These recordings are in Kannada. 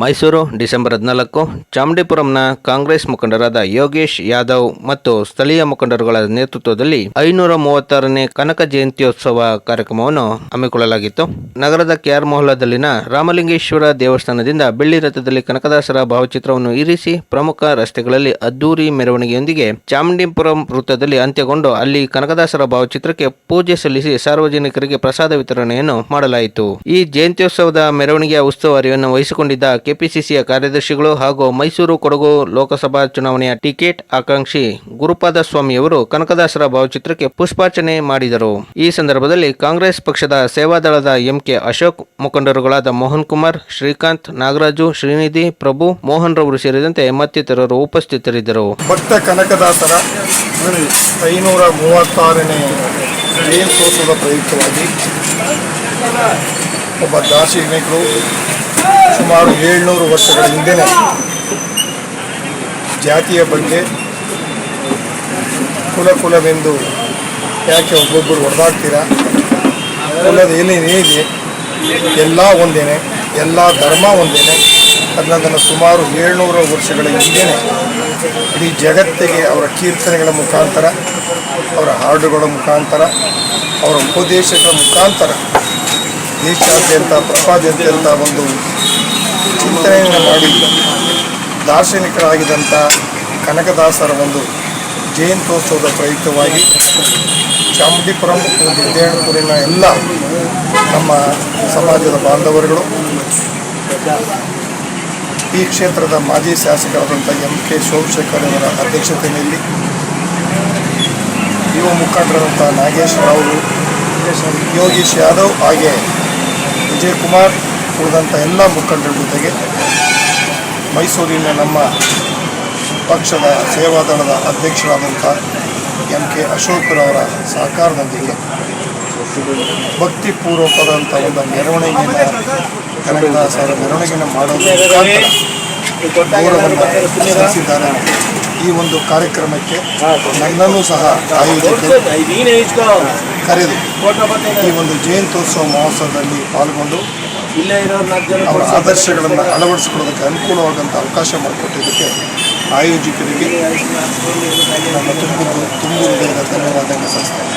ಮೈಸೂರು ಡಿಸೆಂಬರ್ ಹದಿನಾಲ್ಕು, ಚಾಮುಂಡಿಪುರಂನ ಕಾಂಗ್ರೆಸ್ ಮುಖಂಡರಾದ ಯೋಗೇಶ್ ಯಾದವ್ ಮತ್ತು ಸ್ಥಳೀಯ ಮುಖಂಡರುಗಳ ನೇತೃತ್ವದಲ್ಲಿ ಐನೂರ ಮೂವತ್ತಾರನೇ ಕನಕ ಜಯಂತ್ಯೋತ್ಸವ ಕಾರ್ಯಕ್ರಮವನ್ನು ಹಮ್ಮಿಕೊಳ್ಳಲಾಗಿತ್ತು. ನಗರದ ಕೆಆರ್ ಮೊಹಲ್ಲಾದಲ್ಲಿನ ರಾಮಲಿಂಗೇಶ್ವರ ದೇವಸ್ಥಾನದಿಂದ ಬೆಳ್ಳಿ ರಥದಲ್ಲಿ ಕನಕದಾಸರ ಭಾವಚಿತ್ರವನ್ನು ಇರಿಸಿ ಪ್ರಮುಖ ರಸ್ತೆಗಳಲ್ಲಿ ಅದ್ದೂರಿ ಮೆರವಣಿಗೆಯೊಂದಿಗೆ ಚಾಮುಂಡಿಪುರಂ ವೃತ್ತದಲ್ಲಿ ಅಂತ್ಯಗೊಂಡು ಅಲ್ಲಿ ಕನಕದಾಸರ ಭಾವಚಿತ್ರಕ್ಕೆ ಪೂಜೆ ಸಲ್ಲಿಸಿ ಸಾರ್ವಜನಿಕರಿಗೆ ಪ್ರಸಾದ ವಿತರಣೆಯನ್ನು ಮಾಡಲಾಯಿತು. ಈ ಜಯಂತ್ಯೋತ್ಸವದ ಮೆರವಣಿಗೆಯ ಉಸ್ತುವಾರಿಯನ್ನು ವಹಿಸಿಕೊಂಡಿದ್ದ ಕೆಪಿಸಿಸಿಯ ಕಾರ್ಯದರ್ಶಿಗಳು ಹಾಗೂ ಮೈಸೂರು ಕೊಡಗು ಲೋಕಸಭಾ ಚುನಾವಣೆಯ ಟಿಕೆಟ್ ಆಕಾಂಕ್ಷಿ ಗುರುಪಾದ ಸ್ವಾಮಿಯವರು ಕನಕದಾಸರ ಭಾವಚಿತ್ರಕ್ಕೆ ಪುಷ್ಪಾರ್ಚನೆ ಮಾಡಿದರು. ಈ ಸಂದರ್ಭದಲ್ಲಿ ಕಾಂಗ್ರೆಸ್ ಪಕ್ಷದ ಸೇವಾದಳದ ಎಂಕೆ ಅಶೋಕ್, ಮುಖಂಡರುಗಳಾದ ಮೋಹನ್ ಕುಮಾರ್, ಶ್ರೀಕಾಂತ್, ನಾಗರಾಜು, ಶ್ರೀನಿಧಿ, ಪ್ರಭು, ಮೋಹನ್ ರವರು ಸೇರಿದಂತೆ ಮತ್ತಿತರರು ಉಪಸ್ಥಿತರಿದ್ದರು. ಭಕ್ತ ಕನಕದಾಸರ ಐನೂರ ಮೂವತ್ತಾರನೇ ಜಯಂತ್ಯೋತ್ಸವದ ಪ್ರಯುಕ್ತವಾಗಿ ಒಬ್ಬ ದಾರ್ಶನಿಕರು ಸುಮಾರು ಏಳ್ನೂರು ವರ್ಷಗಳ ಹಿಂದೆನೇ ಜಾತಿಯ ಬಗ್ಗೆ ಕುಲ ಕುಲವೆಂದು ಯಾಕೆ ಒಬ್ಬೊಬ್ಬರು ಹೊಡೆದಾಡ್ತೀರಾ ಕುಲದ ಏನೇನಿದೆ ಎಲ್ಲ ಒಂದೇನೆ, ಎಲ್ಲ ಧರ್ಮ ಒಂದೇನೆ. ಅದನ್ನ ಸುಮಾರು ಏಳ್ನೂರು ವರ್ಷಗಳ ಹಿಂದೆನೆ ಇಡೀ ಜಗತ್ತಿಗೆ ಅವರ ಕೀರ್ತನೆಗಳ ಮುಖಾಂತರ, ಅವರ ಹಾಡುಗಳ ಮುಖಾಂತರ, ಅವರ ಉಪದೇಶಗಳ ಮುಖಾಂತರ ದೇಶಾದ್ಯಂತ ಅಂತ ಒಂದು ಚಿಂತನೆಯನ್ನು ಮಾಡಿ ದಾರ್ಶನಿಕರಾಗಿದ್ದಂಥ ಕನಕದಾಸರ ಒಂದು ಜಯಂತ್ಯೋತ್ಸವದ ಪ್ರಯುಕ್ತವಾಗಿ ಚಾಮುಂಡಿಪುರಂ ಮತ್ತು ವಿದ್ಯಾರ್ಥಿಪುರಿನ ಎಲ್ಲ ನಮ್ಮ ಸಮಾಜದ ಬಾಂಧವರುಗಳು, ಈ ಕ್ಷೇತ್ರದ ಮಾಜಿ ಶಾಸಕರಾದಂಥ ಎಂ ಕೆ ಸೋಮಶೇಖರ್ ಅವರ ಅಧ್ಯಕ್ಷತೆಯಲ್ಲಿ ಯುವ ಮುಖಂಡರಾದಂಥ ನಾಗೇಶ್ ರಾವ್, ಯೋಗೀಶ್ ಯಾದವ್ ಹಾಗೆ ವಿಜಯ್ ಕುಮಾರ್ ಉಳಿದಂಥ ಎಲ್ಲ ಮುಖಂಡರ ಜೊತೆಗೆ ಮೈಸೂರಿನ ನಮ್ಮ ಪಕ್ಷದ ಸೇವಾದಳದ ಅಧ್ಯಕ್ಷರಾದಂಥ ಎಂ ಕೆ ಅಶೋಕರವರ ಸಹಕಾರದೊಂದಿಗೆ ಭಕ್ತಿಪೂರ್ವಕದಂಥ ಒಂದು ಮೆರವಣಿಗೆಯನ್ನು ಕನಕದಾಸರ ಮೆರವಣಿಗೆಯನ್ನು ಸಲ್ಲಿಸಿದ್ದಾರೆ. ಈ ಒಂದು ಕಾರ್ಯಕ್ರಮಕ್ಕೆ ನನ್ನನ್ನು ಸಹ ಆಯೋಜಕರು ಕರೆದು ಈ ಒಂದು ಜಯಂತ್ಯೋತ್ಸವ ಮಹೋತ್ಸವದಲ್ಲಿ ಪಾಲ್ಗೊಂಡು ಅವರ ಆದರ್ಶಗಳನ್ನು ಅಳವಡಿಸಿಕೊಳ್ಳೋದಕ್ಕೆ ಅನುಕೂಲವಾದಂಥ ಅವಕಾಶ ಮಾಡಿಕೊಟ್ಟಿದ್ದಕ್ಕೆ ಆಯೋಜಕರಿಗೆ ನಮ್ಮ ತುಂಬ ತುಂಬ ಧನ್ಯವಾದ ಧನ್ಯವಾದಗಳನ್ನು ಸಲ್ಲಿಸ್ತೇನೆ.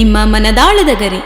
ನಿಮ್ಮ ಮನದಾಳದ ಗರಿ.